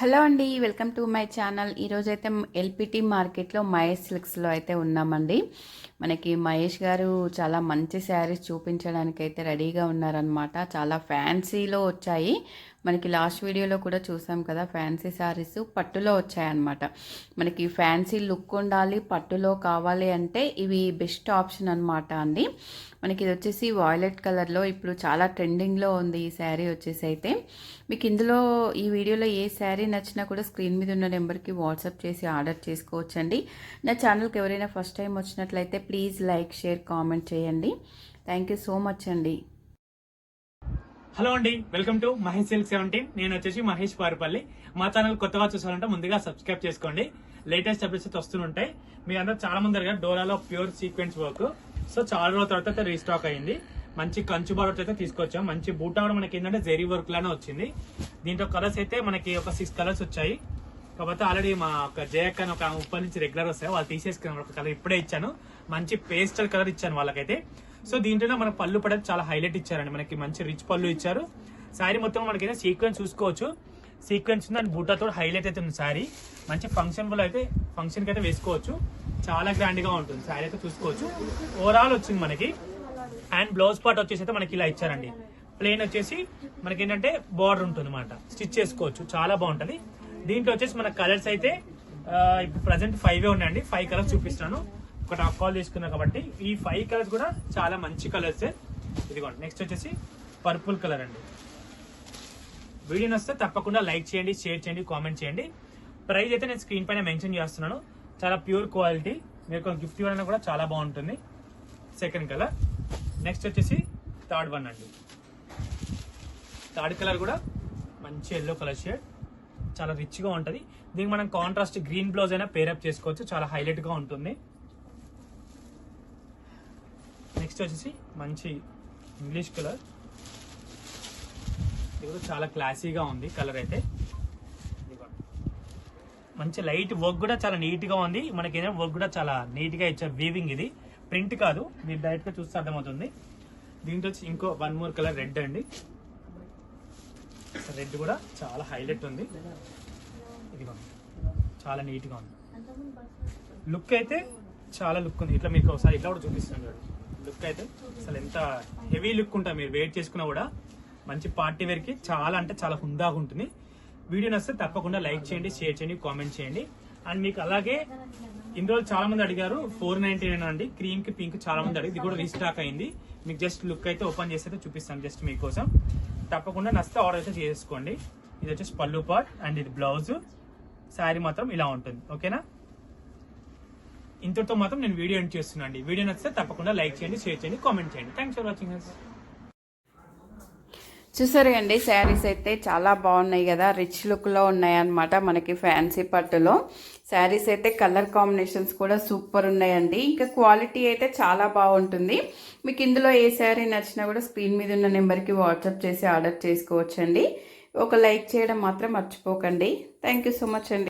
Hello అండి welcome to my channel. ఈరోజు అయితే ఎల్పిటి మార్కెట్లో మహేష్ సిల్క్స్లో అయితే ఉన్నామండి. మనకి మహేష్ గారు చాలా మంచి శారీస్ చూపించడానికి అయితే రెడీగా ఉన్నారనమాట చాలా ఫ్యాన్సీలో వచ్చాయి. మనకి లాస్ట్ వీడియోలో కూడా చూసాం కదా ఫ్యాన్సీ శారీస్ పట్టులో వచ్చాయన్నమాట. మనకి ఫ్యాన్సీ లుక్ ఉండాలి పట్టులో కావాలి అంటే ఇవి బెస్ట్ ఆప్షన్ అనమాట అండి. మనకి ఇది వచ్చేసి వాయిలెట్ కలర్లో ఇప్పుడు చాలా ట్రెండింగ్లో ఉంది ఈ శారీ వచ్చేసి అయితే. మీకు ఇందులో ఈ వీడియోలో ఏ శారీ నచ్చినా కూడా స్క్రీన్ మీద ఉన్న నెంబర్కి వాట్సాప్ చేసి ఆర్డర్ చేసుకోవచ్చండి. నా ఛానల్కి ఎవరైనా ఫస్ట్ టైం వచ్చినట్లయితే ప్లీజ్ లైక్ షేర్ కామెంట్ చేయండి. థ్యాంక్ యూ సో మచ్ అండి. హలో అండి welcome to Mahesh silk seventeen. నేను వచ్చేసి మహేష్ పారుపల్లి. మా ఛానల్ కొత్తగా చూసారంటే ముందుగా సబ్స్క్రైబ్ చేసుకోండి. లేటెస్ట్ అప్డేట్స్ వస్తుంటాయి మీ అందరూ చాలా మంది దగ్గర డోరాలో ప్యూర్ సీక్వెన్స్ వర్క్. సో చాలా రోజుల తర్వాత అయితే రీస్టాక్ అయింది. మంచి కంచు బాడర్స్ అయితే తీసుకొచ్చాం. మంచి బూటా కూడా మనకి ఏంటంటే జెరీ వర్క్ లానే వచ్చింది. దీంట్లో కలర్స్ అయితే మనకి ఒక సిక్స్ కలర్స్ వచ్చాయి. కాకపోతే ఆల్రెడీ మా ఒక జయక్ అని ఒక ఉప్పల్ నుంచి రెగ్యులర్ వస్తాయి. వాళ్ళు తీసేసుకున్నారు ఒక కలర్ ఇప్పుడే ఇచ్చాను. మంచి పేస్టల్ కలర్ ఇచ్చాను వాళ్ళకైతే. సో దీంట్లో మన పళ్ళు పడేది చాలా హైలైట్ ఇచ్చారండి. మనకి మంచి రిచ్ పళ్ళు ఇచ్చారు. శారీ మొత్తం మనకి సీక్వెన్స్ చూసుకోవచ్చు. సీక్వెన్స్ ఉంది అండ్ బూటాతో హైలైట్ అయితే ఉంది శారీ. మంచి ఫంక్షన్బుల్ అయితే ఫంక్షన్కి అయితే వేసుకోవచ్చు. చాలా గ్రాండ్గా ఉంటుంది. శారీ అయితే చూసుకోవచ్చు. ఓవరాల్ వచ్చింది మనకి. అండ్ బ్లౌజ్ పార్ట్ వచ్చేసి అయితే మనకి ఇలా ఇచ్చారండి. ప్లేన్ వచ్చేసి మనకి ఏంటంటే బార్డర్ ఉంటుంది అనమాట స్టిచ్ చేసుకోవచ్చు. చాలా బాగుంటుంది. దీంట్లో వచ్చేసి మన కలర్స్ అయితే ఇప్పుడు ప్రజెంట్ ఫైవ్ ఉన్నాయండి. ఫైవ్ కలర్స్ చూపిస్తాను ఒకటి హాఫ్ కాల్ తీసుకున్నా కాబట్టి ఈ ఫైవ్ కలర్స్ కూడా చాలా మంచి కలర్స్ ఇదిగోండి నెక్స్ట్ వచ్చేసి పర్పుల్ కలర్ అండి. వీడియో వస్తే తప్పకుండా లైక్ చేయండి షేర్ చేయండి కామెంట్ చేయండి. ప్రైస్ అయితే నేను స్క్రీన్ పైన మెన్షన్ చేస్తున్నాను. చాలా ప్యూర్ క్వాలిటీ. మీరు గిఫ్ట్ ఇవ్వడానికి కూడా చాలా బాగుంటుంది. సెకండ్ కలర్ నెక్స్ట్ వచ్చేసి థర్డ్ వన్ అండి. థర్డ్ కలర్ కూడా మంచి ఎల్లో కలర్ షేడ్ చాలా రిచ్గా ఉంటది. దీనికి మనం కాంట్రాస్ట్ గ్రీన్ బ్లౌజ్ అయినా పేరప్ చేసుకోవచ్చు. చాలా హైలైట్గా ఉంటుంది. నెక్స్ట్ వచ్చేసి మంచి ఇంగ్లీష్ కలర్ ఇది కూడా చాలా క్లాసీగా ఉంది కలర్ అయితే. మంచి లైట్ వర్క్ కూడా చాలా నీట్గా ఉంది. మనకి ఏదైనా వర్క్ కూడా చాలా నీట్గా ఇచ్చారు వీవింగ్ ఇది. ప్రింట్ కాదు. మీరు డైరెక్ట్గా చూస్తే అర్థమవుతుంది. దీంట్లో వచ్చి ఇంకో వన్ మోర్ కలర్ రెడ్ అండి. రెడ్ కూడా చాలా హైలైట్ ఉంది. ఇది చాలా నీట్గా ఉంది. లుక్ అయితే చాలా లుక్ ఉంది. ఇట్లా మీకు ఒకసారి ఇట్లా కూడా చూపిస్తాను లుక్ అయితే అసలు ఎంత హెవీ లుక్ ఉంటుంది మీరు. వెయిట్ చేసుకున్నా కూడా మంచి పార్టీ వేర్కి చాలా అంటే చాలా హుందాగా ఉంటుంది. వీడియో నచ్చితే తప్పకుండా లైక్ చేయండి షేర్ చేయండి కామెంట్ చేయండి. అండ్ మీకు అలాగే ఇన్ని రోజులు చాలా మంది అడిగారు ఫోర్ నైన్టీ నైన్ అండి. క్రీమ్కి పింక్ చాలా మంది అడిగి ఇది కూడా రీస్టాక్ అయింది. మీకు జస్ట్ లుక్ అయితే ఓపెన్ చేసి అయితే చూపిస్తాను జస్ట్ మీకోసం. తప్పకుండా నచ్చితే ఆర్డర్ అయితే చేసుకోండి. ఇది వచ్చేసి పళ్ళు పార్ట్ అండ్ ఇది బ్లౌజ్ శారీ మాత్రం ఇలా ఉంటుంది. ఓకేనా ఇంతటితో మాత్రం నేను వీడియో ఎండ్ చేస్తున్నాను వీడియో నచ్చితే తప్పకుండా లైక్ చేయండి షేర్ చేయండి కామెంట్ చేయండి. థ్యాంక్స్ ఫర్ వాచింగ్ చూసారు అండి శారీస్ అయితే చాలా బాగున్నాయి కదా రిచ్ లుక్లో ఉన్నాయన్నమాట మనకి ఫ్యాన్సీ పట్టులో. శారీస్ అయితే కలర్ కాంబినేషన్స్ కూడా సూపర్ ఉన్నాయండి. ఇంకా క్వాలిటీ అయితే చాలా బాగుంటుంది. మీకు ఇందులో ఏ శారీ నచ్చినా కూడా స్క్రీన్ మీద ఉన్న నెంబర్కి వాట్సాప్ చేసి ఆర్డర్ చేసుకోవచ్చండి. ఒక లైక్ చేయడం మాత్రం మర్చిపోకండి. థ్యాంక్ యూ సో మచ్ అండి.